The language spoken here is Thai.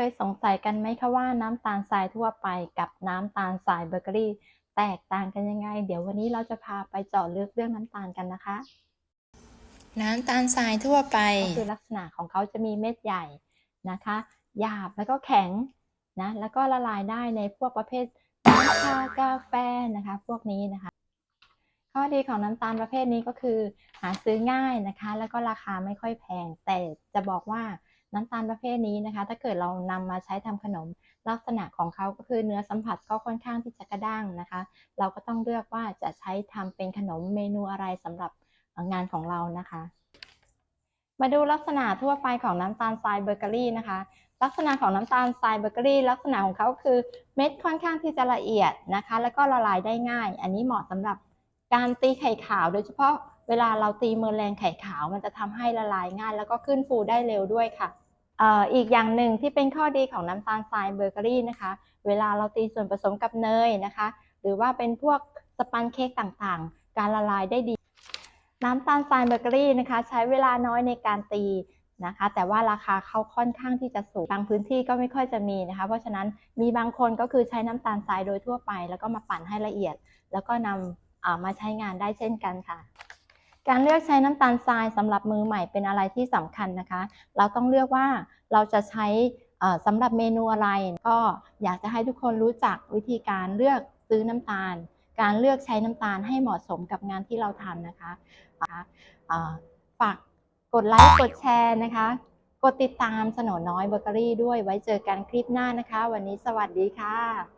เคยสงสัยกันไหมคะว่าน้ำตาลทรายทั่วไปกับน้ำตาลทรายเบเกอรี่ แตกต่างกันยังไง เดี๋ยววันนี้เราจะพาไปเจาะลึกเรื่องน้ำตาลกันนะคะ น้ำตาลทรายทั่วไปก็คือลักษณะของเขาจะมีเม็ดใหญ่นะคะหยาบแล้วก็แข็งนะแล้วก็ละลายได้ในพวกประเภทน้ำชากาแฟนะคะ พวกนี้นะคะ ข้อดีของน้ำตาลประเภทนี้ก็คือ หาซื้อง่ายนะคะ แล้วก็ราคาไม่ค่อยแพง แต่จะบอกว่า น้ำตาลประเภทนี้นะคะ ถ้าเกิดเรานำมาใช้ทำขนม ลักษณะของเขาก็คือเนื้อสัมผัสก็ค่อนข้างที่จะกระด้างนะคะ เราก็ต้องเลือกว่าจะใช้ทำเป็นขนมเมนูอะไรสำหรับงานของเรานะคะ มาดูลักษณะทั่วไปของน้ำตาลทรายเบเกอรี่นะคะ ลักษณะของน้ำตาลทรายเบเกอรี่ ลักษณะของเขาคือเม็ดค่อนข้างที่จะละเอียดนะคะ แล้วก็ละลายได้ง่าย อันนี้เหมาะสำหรับการตีไข่ขาวโดยเฉพาะ เวลาเราตีเมอแรงไข่ขาวมันจะทำให้ละลายง่าย แล้วก็ขึ้นฟูได้เร็วด้วยค่ะอีกอย่างหนึ่งที่เป็นข้อดีของน้ำตาลทรายเบเกอรี่นะคะ เวลาเราตีส่วนผสมกับเนยนะคะ หรือว่าเป็นพวกสปันเค้กต่างๆ การละลายได้ดี น้ำตาลทรายเบเกอรี่นะคะ ใช้เวลาน้อยในการตีนะคะ แต่ว่าราคาเขาค่อนข้างที่จะสูง บางพื้นที่ก็ไม่ค่อยจะมีนะคะ เพราะฉะนั้นมีบางคนก็คือใช้น้ำตาลทรายโดยทั่วไป แล้วก็มาปั่นให้ละเอียด แล้วก็นำมาใช้งานได้เช่นกันค่ะ การเลือกใช้น้ำตาลทรายสำหรับมือใหม่เป็นอะไรที่สำคัญนะคะ เราต้องเลือกว่าเราจะใช้สำหรับเมนูอะไร ก็อยากจะให้ทุกคนรู้จักวิธีการเลือกซื้อน้ำตาล การเลือกใช้น้ำตาลให้เหมาะสมกับงานที่เราทำนะคะนะคะฝากกดไลค์กดแชร์นะคะ กดติดตามสโนน้อยเบเกอรี่ด้วยไว้เจอกันคลิปหน้านะคะ วันนี้สวัสดีค่ะ